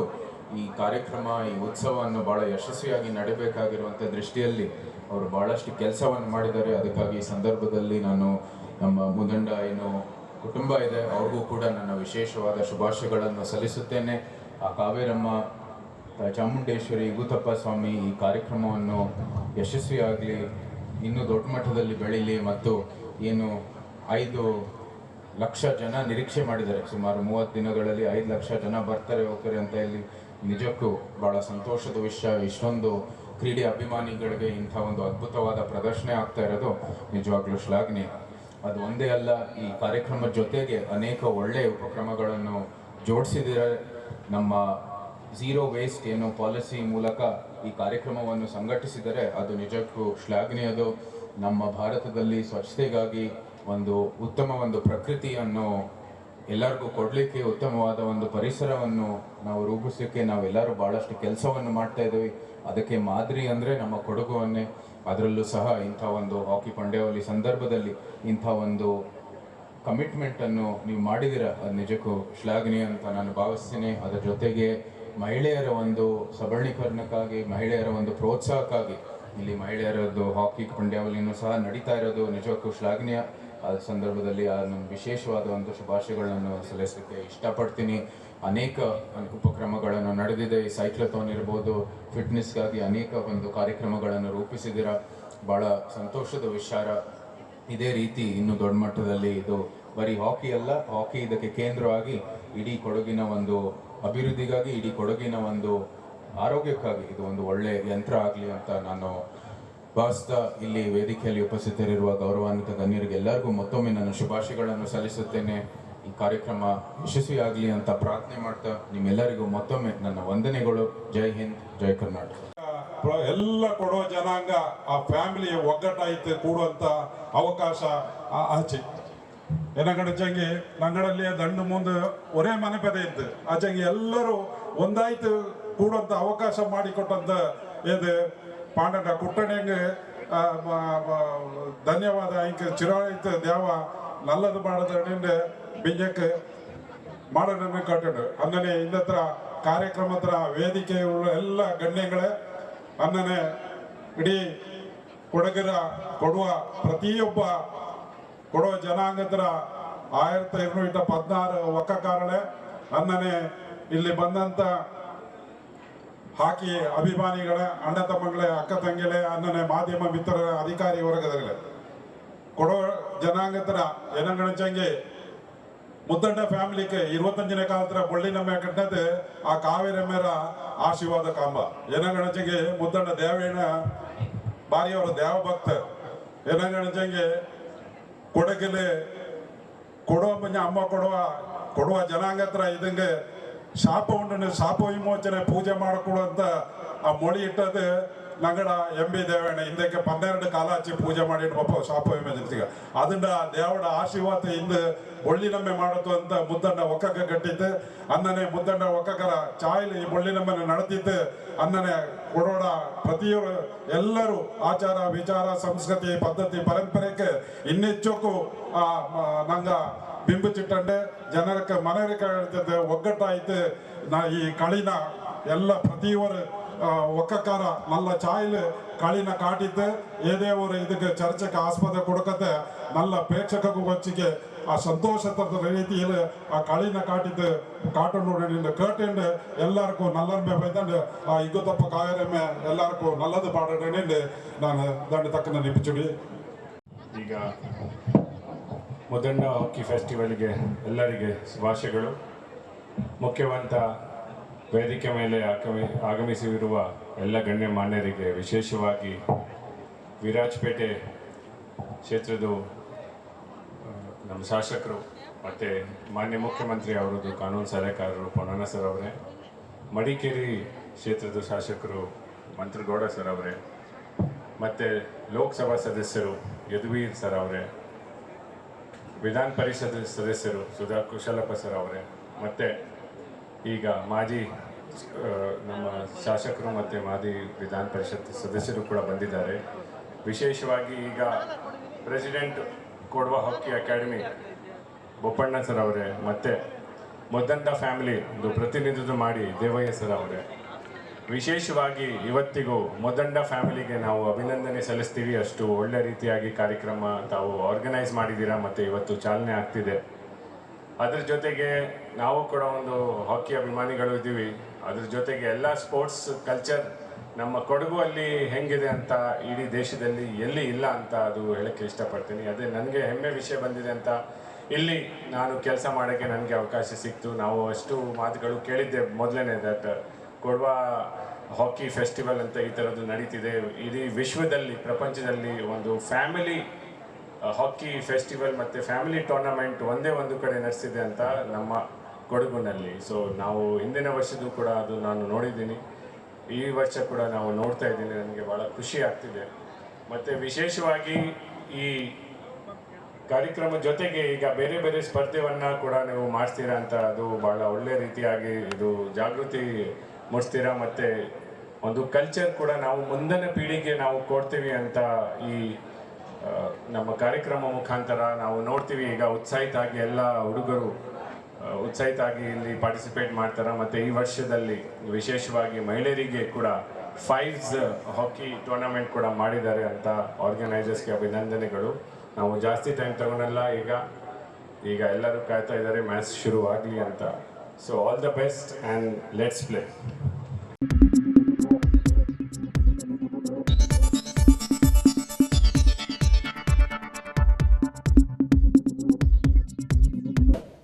ಈ ಕಾರ್ಯಕ್ರಮ, ಈ ಉತ್ಸವವನ್ನು ಭಾಳ ಯಶಸ್ವಿಯಾಗಿ ನಡೀಬೇಕಾಗಿರುವಂಥ ದೃಷ್ಟಿಯಲ್ಲಿ ಅವರು ಭಾಳಷ್ಟು ಕೆಲಸವನ್ನು ಮಾಡಿದ್ದಾರೆ. ಅದಕ್ಕಾಗಿ ಈ ಸಂದರ್ಭದಲ್ಲಿ ನಾನು ನಮ್ಮ ಮುದಂಡ ಏನು ಕುಟುಂಬ ಇದೆ, ಅವ್ರಿಗೂ ಕೂಡ ನನ್ನ ವಿಶೇಷವಾದ ಶುಭಾಶಯಗಳನ್ನು ಸಲ್ಲಿಸುತ್ತೇನೆ. ಆ ಕಾವೇರಮ್ಮ ಚಾಮುಂಡೇಶ್ವರಿ ಗೂತಪ್ಪ ಸ್ವಾಮಿ ಈ ಕಾರ್ಯಕ್ರಮವನ್ನು ಯಶಸ್ವಿಯಾಗಲಿ, ಇನ್ನೂ ದೊಡ್ಡ ಮಟ್ಟದಲ್ಲಿ ಬೆಳೀಲಿ ಮತ್ತು ಏನು ಐದು ಲಕ್ಷ ಜನ ನಿರೀಕ್ಷೆ ಮಾಡಿದ್ದಾರೆ. ಸುಮಾರು ಮೂವತ್ತು ದಿನಗಳಲ್ಲಿ ಐದು ಲಕ್ಷ ಜನ ಬರ್ತಾರೆ ಹೋಗ್ತಾರೆ ಅಂತ ಇಲ್ಲಿ ನಿಜಕ್ಕೂ ಭಾಳ ಸಂತೋಷದ ವಿಷಯ. ಇಷ್ಟೊಂದು ಕ್ರೀಡೆ ಅಭಿಮಾನಿಗಳಿಗೆ ಇಂಥ ಒಂದು ಅದ್ಭುತವಾದ ಪ್ರದರ್ಶನ ಆಗ್ತಾ ಇರೋದು ನಿಜವಾಗ್ಲೂ ಶ್ಲಾಘನೀಯ. ಅದು ಒಂದೇ ಅಲ್ಲ, ಈ ಕಾರ್ಯಕ್ರಮದ ಜೊತೆಗೆ ಅನೇಕ ಒಳ್ಳೆಯ ಉಪಕ್ರಮಗಳನ್ನು ಜೋಡಿಸಿದರೆ ನಮ್ಮ ಝೀರೋ ವೇಸ್ಟ್ ಏನೋ ಪಾಲಿಸಿ ಮೂಲಕ ಈ ಕಾರ್ಯಕ್ರಮವನ್ನು ಸಂಘಟಿಸಿದರೆ ಅದು ನಿಜಕ್ಕೂ ಶ್ಲಾಘನೀಯದು. ನಮ್ಮ ಭಾರತದಲ್ಲಿ ಸ್ವಚ್ಛತೆಗಾಗಿ ಒಂದು ಉತ್ತಮ ಒಂದು ಪ್ರಕೃತಿಯನ್ನು ಎಲ್ಲರಿಗೂ ಕೊಡಲಿಕ್ಕೆ ಉತ್ತಮವಾದ ಒಂದು ಪರಿಸರವನ್ನು ನಾವು ರೂಪಿಸಲಿಕ್ಕೆ ನಾವೆಲ್ಲರೂ ಭಾಳಷ್ಟು ಕೆಲಸವನ್ನು ಮಾಡ್ತಾ ಇದ್ದೀವಿ. ಅದಕ್ಕೆ ಮಾದರಿ ಅಂದರೆ ನಮ್ಮ ಕೊಡಗುವನ್ನೇ. ಅದರಲ್ಲೂ ಸಹ ಇಂಥ ಒಂದು ಹಾಕಿ ಪಂಡ್ಯಾವಳಿ ಸಂದರ್ಭದಲ್ಲಿ ಇಂಥ ಒಂದು ಕಮಿಟ್ಮೆಂಟನ್ನು ನೀವು ಮಾಡಿದಿರ ಅದು ನಿಜಕ್ಕೂ ಶ್ಲಾಘನೀಯ ಅಂತ ನಾನು ಭಾವಿಸ್ತೀನಿ. ಅದರ ಜೊತೆಗೆ ಮಹಿಳೆಯರ ಒಂದು ಸಬಲೀಕರಣಕ್ಕಾಗಿ, ಮಹಿಳೆಯರ ಒಂದು ಪ್ರೋತ್ಸಾಹಕ್ಕಾಗಿ ಇಲ್ಲಿ ಮಹಿಳೆಯರದ್ದು ಹಾಕಿ ಪಂದ್ಯಾವಳಿನೂ ಸಹ ನಡೀತಾ ಇರೋದು ನಿಜಕ್ಕೂ ಶ್ಲಾಘನೀಯ ಆ ಸಂದರ್ಭದಲ್ಲಿ ಆ ನಮ್ಮ ವಿಶೇಷವಾದ ಒಂದು ಶುಭಾಶಯಗಳನ್ನು ಸಲ್ಲಿಸಲಿಕ್ಕೆ ಇಷ್ಟಪಡ್ತೀನಿ. ಅನೇಕ ಉಪಕ್ರಮಗಳನ್ನು ನಡೆದಿದೆ. ಈ ಸೈಕ್ಲಥಾನ್ ಇರ್ಬೋದು, ಫಿಟ್ನೆಸ್ಗಾಗಿ ಅನೇಕ ಒಂದು ಕಾರ್ಯಕ್ರಮಗಳನ್ನು ರೂಪಿಸಿದಿರ ಭಾಳ ಸಂತೋಷದ ವಿಚಾರ. ಇದೇ ರೀತಿ ಇನ್ನು ದೊಡ್ಡ ಮಟ್ಟದಲ್ಲಿ ಇದು ಬರೀ ಹಾಕಿ ಅಲ್ಲ, ಹಾಕಿ ಇದಕ್ಕೆ ಕೇಂದ್ರವಾಗಿ ಇಡೀ ಕೊಡಗಿನ ಒಂದು ಅಭಿವೃದ್ಧಿಗಾಗಿ ಇಡೀ ಕೊಡಗಿನ ಒಂದು ಆರೋಗ್ಯಕ್ಕಾಗಿ ಇದು ಒಂದು ಒಳ್ಳೆ ಯಂತ್ರ ಆಗಲಿ ಅಂತ ನಾನು ಭಾವಿಸ್ತಾ ಇಲ್ಲಿ ವೇದಿಕೆಯಲ್ಲಿ ಉಪಸ್ಥಿತರಿರುವ ಗೌರವಾನ್ವಿತ ಗಣ್ಯರಿಗೆ ಎಲ್ಲರಿಗೂ ಮತ್ತೊಮ್ಮೆ ನನ್ನ ಶುಭಾಶಯಗಳನ್ನು ಸಲ್ಲಿಸುತ್ತೇನೆ. ಈ ಕಾರ್ಯಕ್ರಮ ಯಶಸ್ವಿಯಾಗಲಿ ಅಂತ ಪ್ರಾರ್ಥನೆ ಮಾಡ್ತಾ ನಿಮ್ಮೆಲ್ಲರಿಗೂ ಮತ್ತೊಮ್ಮೆ ನನ್ನ ವಂದನೆಗಳು. ಜೈ ಹಿಂದ್, ಜೈ ಕರ್ನಾಟಕ. ಎಲ್ಲ ಕೊಡೋ ಜನಾಂಗ ಆ ಫ್ಯಾಮಿಲಿಯ ಒಗ್ಗಟ್ಟಾಯಿತು ಕೂಡುವಂತ ಅವಕಾಶ ಆ- ಆಚೆ ಏನಗಡಚಂಗಿ ನಂಗಡಲ್ಲಿ ದಂಡು ಮುಂದೆ ಒರೇ ಮನೆ ಪದ ಇತ್ತು ಆಚಂಗಿ ಎಲ್ಲರೂ ಒಂದಾಯ್ತು ಕೂಡಂತ ಅವಕಾಶ ಮಾಡಿಕೊಟ್ಟಂತ ಇದು ಪಾಂಡಗ ಕುಟ್ಟಣೆಗೆ ಧನ್ಯವಾದ. ಇಂಕ ಚಿರಾಯಿತು ದೇವ ನಲ್ಲದು ಮಾಡದ ಬಿಂಜಕ್ಕೆ ಮಾಡೋಣ ಕಟ್ಟಡು. ಅನ್ನನೆ ಇಂದತ್ರ ಕಾರ್ಯಕ್ರಮ ಹತ್ರ ವೇದಿಕೆ ಎಲ್ಲ ಗಣ್ಯಗಳೇ, ಅನ್ನನೆ ಇಡೀ ಕೊಡಗರ ಕೊಡುವ ಪ್ರತಿಯೊಬ್ಬ ಕೊಡೋ ಜನಾಂಗದರ ಇನ್ನೂರ ಇರುನೂರ ಪದ್ನಾರು ಒಕ್ಕ ಕಾರಣ ಅನ್ನನೇ ಇಲ್ಲಿ ಬಂದಂತ ಹಾಕಿ ಅಭಿಮಾನಿಗಳೇ, ಅಣ್ಣ ತಮ್ಮಗಳೇ, ಅಕ್ಕ ತಂಗಿಲೆ ಅನ್ನನೇ ಮಾಧ್ಯಮ ಮಿತ್ರ ಅಧಿಕಾರಿ ವರ್ಗದಗಳೇ ಕೊಡೋ ಜನಾಂಗದ್ರ ಜನಗಣಚಂಗೆ ಮುದ್ದಣ್ಣ ಫ್ಯಾಮಿಲಿಗೆ ಇರುವತ್ತಂಜನೇ ಕಾಲತ್ರ ಬಳ್ಳಿ ನಮ್ಮ ಕಟ್ಟದೆ ಆ ಕಾವೇರಿ ಮೇರ ಆಶೀರ್ವಾದ ಕಾಂಬ. ಜನಗಣಚಂಗೆ ಮುದ್ದಣ್ಣ ದೇವೇಣ ಬಾರಿಯವರ ದೇವ ಭಕ್ತ ಜನಗಣಚಂಗೆ ಕೊಡಗಲ್ಲಿ ಕೊಡುವ ಮುಂಜ ಅಮ್ಮ ಕೊಡುವ ಕೊಡುವ ಜನಾಂಗ ಹತ್ರ ಇದಂಗೆ ಶಾಪ ಉಂಡು ಶಾಪ ವಿಮೋಚನೆ ಪೂಜೆ ಮಾಡಿಕೊಡುವಂತ ಆ ಮೊಳಿ ಇಟ್ಟದು ಎಂ ಬಿ ದೇವಣ್ಣ ಹಿಂದಕ್ಕೆ ಪನ್ನೆರಡು ಕಾಲ ಹಚ್ಚಿ ಪೂಜೆ ಮಾಡಿ ಪಾಪ ಶಾಪ ವಿಮೋಚನೆ ಅದನ್ನ ದೇವಡ ಆಶೀರ್ವಾದ ಹಿಂದೆ ಒಳ್ಳಿನಮ್ಮೆ ಮಾಡತ್ತು ಅಂತ ಮುದ್ದಣ್ಣ ಒಕ್ಕಕ್ಕ ಕಟ್ಟಿತ್ತು ಅಂದನೆ ಮುದ್ದಣ್ಣ ಒಕ್ಕಕ್ಕರ ಚಾಯ್ಲಿ ಈ ಒಳ್ಳಿನಮ್ಮನೆ ನಡೆದಿತ್ತು ಅಂದನೆ ಕೊಡೋಡ ಪ್ರತಿಯೊರು ಎಲ್ಲರೂ ಆಚಾರ ವಿಚಾರ, ಸಂಸ್ಕೃತಿ, ಪದ್ಧತಿ, ಪರಂಪರೆಗೆ ಇನ್ನೆಚ್ಚಕ್ಕೂ ನಂಗ ಬಿಂಬಿಚಿಟ್ಟಂಡೆ ಜನರಕ್ಕೆ ಹೇಳ್ತದೆ ಒಗ್ಗಟ್ಟಾಯ್ತು. ನಾ ಈ ಕಳಿನ ಎಲ್ಲ ಪ್ರತಿಯೊರು ಒಕ್ಕಕ್ಕಾರ ನಲ್ಲ ಚಾಯಲ್ ಕಳಿನ ಕಾಟಿದ್ದೆ. ಏದೇ ಅವರು ಇದಕ್ಕೆ ಚರ್ಚೆಗೆ ಆಸ್ಪದ ಕೊಡಕತ್ತೆ. ನಲ್ಲ ಪ್ರೇಕ್ಷಕಗೂ ಹೊಚ್ಚಿಗೆ ಆ ಸಂತೋಷ ತರದ ರೀತಿಯಲ್ಲಿ ಆ ಕಳಿನ ಕಾಟಿದ್ದು. ಕಾಟ ನೋಡಿ ಕೇಟೆಂಡು ಎಲ್ಲರಿಗೂ ನಲ್ಲರ್ಮೆ ಬೈದಂಡು ಆ ಇಗ್ಗುತ್ತಪ್ಪ ಕಾವೇರಮ್ಮೆ ಎಲ್ಲರಿಗೂ ನಲ್ಲದು ಪಾಡಿಂಡು ನಾನು ದಂಡ ತಕ್ಕನ ನಿಪ್ಪಿಚುಡಿ ಈಗ ಮೊದಲ ಹಾಕಿ ಫೆಸ್ಟಿವಲ್ಗೆ ಎಲ್ಲರಿಗೆ ಶುಭಾಶಯಗಳು. ಮುಖ್ಯವಂತ ವೇದಿಕೆ ಮೇಲೆ ಆಗಮಿ ಆಗಮಿಸಿರುವ ಎಲ್ಲ ಗಣ್ಯ ಮಾನ್ಯರಿಗೆ ವಿಶೇಷವಾಗಿ ವಿರಾಜಪೇಟೆ ಕ್ಷೇತ್ರದ ನಮ್ಮ ಶಾಸಕರು ಮತ್ತು ಮಾನ್ಯ ಮುಖ್ಯಮಂತ್ರಿ ಅವರದ್ದು ಕಾನೂನು ಸಲಹೆಗಾರರು ಪೊನ್ನಣ್ಣ ಸರ್ ಅವರೇ, ಮಡಿಕೇರಿ ಕ್ಷೇತ್ರದ ಶಾಸಕರು ಮಂತ್ರಗೌಡ ಸರ್ ಅವರೇ, ಮತ್ತು ಲೋಕಸಭಾ ಸದಸ್ಯರು ಯದುವೀರ್ ಸರ್ ಅವರೇ, ವಿಧಾನ ಪರಿಷತ್ ಸದಸ್ಯರು ಸುಧಾ ಕುಶಲಪ್ಪ ಸರ್ ಅವರೇ, ಮತ್ತು ಈಗ ಮಾಜಿ ನಮ್ಮ ಶಾಸಕರು ಮತ್ತು ಮಾಜಿ ವಿಧಾನ ಪರಿಷತ್ ಸದಸ್ಯರು ಕೂಡ ಬಂದಿದ್ದಾರೆ. ವಿಶೇಷವಾಗಿ ಈಗ ಪ್ರೆಸಿಡೆಂಟ್ ಕೊಡುವ ಹಾಕಿ ಅಕಾಡೆಮಿ, ಬೊಪ್ಪಣ್ಣ ಸರ್ ಅವರೇ, ಮತ್ತು ಮೊದ್ದಂಡ ಫ್ಯಾಮಿಲಿ ಒಂದು ಪ್ರತಿನಿಧಿತ್ವ ಮಾಡಿ ದೇವಯ್ಯ ಸರ್ ಅವರೇ. ವಿಶೇಷವಾಗಿ ಇವತ್ತಿಗೂ ಮೊದಂಡ ಫ್ಯಾಮಿಲಿಗೆ ನಾವು ಅಭಿನಂದನೆ ಸಲ್ಲಿಸ್ತೀವಿ. ಅಷ್ಟು ಒಳ್ಳೆ ರೀತಿಯಾಗಿ ಕಾರ್ಯಕ್ರಮ ತಾವು ಆರ್ಗನೈಸ್ ಮಾಡಿದ್ದೀರಾ ಮತ್ತು ಇವತ್ತು ಚಾಲನೆ ಆಗ್ತಿದೆ. ಅದ್ರ ಜೊತೆಗೆ ನಾವು ಕೂಡ ಒಂದು ಹಾಕಿ ಅಭಿಮಾನಿಗಳು ಇದ್ದೀವಿ. ಅದ್ರ ಜೊತೆಗೆ ಎಲ್ಲ ಸ್ಪೋರ್ಟ್ಸ್ ಕಲ್ಚರ್ ನಮ್ಮ ಕೊಡಗು ಅಲ್ಲಿ ಹೆಂಗಿದೆ ಅಂತ ಇಡೀ ದೇಶದಲ್ಲಿ ಎಲ್ಲಿ ಇಲ್ಲ ಅಂತ ಅದು ಹೇಳಕ್ಕೆ ಇಷ್ಟಪಡ್ತೀನಿ. ಅದೇ ನನಗೆ ಹೆಮ್ಮೆ ವಿಷಯ ಬಂದಿದೆ ಅಂತ ಇಲ್ಲಿ ನಾನು ಕೆಲಸ ಮಾಡೋಕ್ಕೆ ನನಗೆ ಅವಕಾಶ ಸಿಕ್ತು. ನಾವು ಅಷ್ಟು ಮಾತುಗಳು ಕೇಳಿದ್ದೆ ಮೊದಲನೇ ದಟ್ ಕೊಡುವ ಹಾಕಿ ಫೆಸ್ಟಿವಲ್ ಅಂತ ಈ ಥರದ್ದು ನಡೀತಿದೆ. ಇಡೀ ವಿಶ್ವದಲ್ಲಿ, ಪ್ರಪಂಚದಲ್ಲಿ ಒಂದು ಫ್ಯಾಮಿಲಿ ಹಾಕಿ ಫೆಸ್ಟಿವಲ್ ಮತ್ತು ಫ್ಯಾಮಿಲಿ ಟೂರ್ನಮೆಂಟ್ ಒಂದೇ ಒಂದು ಕಡೆ ನಡೆಸಿದೆ ಅಂತ ನಮ್ಮ ಕೊಡಗುನಲ್ಲಿ. ಸೊ ನಾವು ಹಿಂದಿನ ವರ್ಷದ್ದು ಕೂಡ ಅದು ನಾನು ನೋಡಿದ್ದೀನಿ. ಈ ವರ್ಷ ಕೂಡ ನಾವು ನೋಡ್ತಾ ಇದ್ದೀನಿ. ನನಗೆ ಭಾಳ ಖುಷಿ ಆಗ್ತಿದೆ. ಮತ್ತು ವಿಶೇಷವಾಗಿ ಈ ಕಾರ್ಯಕ್ರಮ ಜೊತೆಗೆ ಈಗ ಬೇರೆ ಬೇರೆ ಸ್ಪರ್ಧೆವನ್ನ ಕೂಡ ನೀವು ಮಾಡ್ತೀರಾ ಅಂತ ಅದು ಬಹಳ ಒಳ್ಳೆ ರೀತಿಯಾಗಿ ಇದು ಜಾಗೃತಿ ಮೂಡಿಸ್ತೀರಾ? ಮತ್ತೆ ಒಂದು ಕಲ್ಚರ್ ಕೂಡ ನಾವು ಮುಂದಿನ ಪೀಳಿಗೆ ನಾವು ಕೊಡ್ತೀವಿ ಅಂತ ಈ ನಮ್ಮ ಕಾರ್ಯಕ್ರಮ ಮುಖಾಂತರ ನಾವು ನೋಡ್ತೀವಿ. ಈಗ ಉತ್ಸಾಹಿತಾಗಿ ಎಲ್ಲ ಹುಡುಗರು ಉತ್ಸಾಹಿತ ಉತ್ಸಾಹಿತಾಗಿ ಇಲ್ಲಿ ಪಾರ್ಟಿಸಿಪೇಟ್ ಮಾಡ್ತಾರೆ. ಮತ್ತು ಈ ವರ್ಷದಲ್ಲಿ ವಿಶೇಷವಾಗಿ ಮಹಿಳೆಯರಿಗೆ ಕೂಡ ಫೈವ್ಸ್ ಹಾಕಿ ಟೂರ್ನಮೆಂಟ್ ಕೂಡ ಮಾಡಿದ್ದಾರೆ ಅಂತ ಆರ್ಗನೈಸರ್ಸ್ಗೆ ಅಭಿನಂದನೆಗಳು. ನಾವು ಜಾಸ್ತಿ ಟೈಮ್ ತಗೊಂಡಲ್ಲ. ಈಗ ಈಗ ಎಲ್ಲರೂ ಕಾಯ್ತಾ ಇದ್ದಾರೆ. ಮ್ಯಾಚ್ ಶುರು ಆಗಲಿ ಅಂತ. So all the best and let's play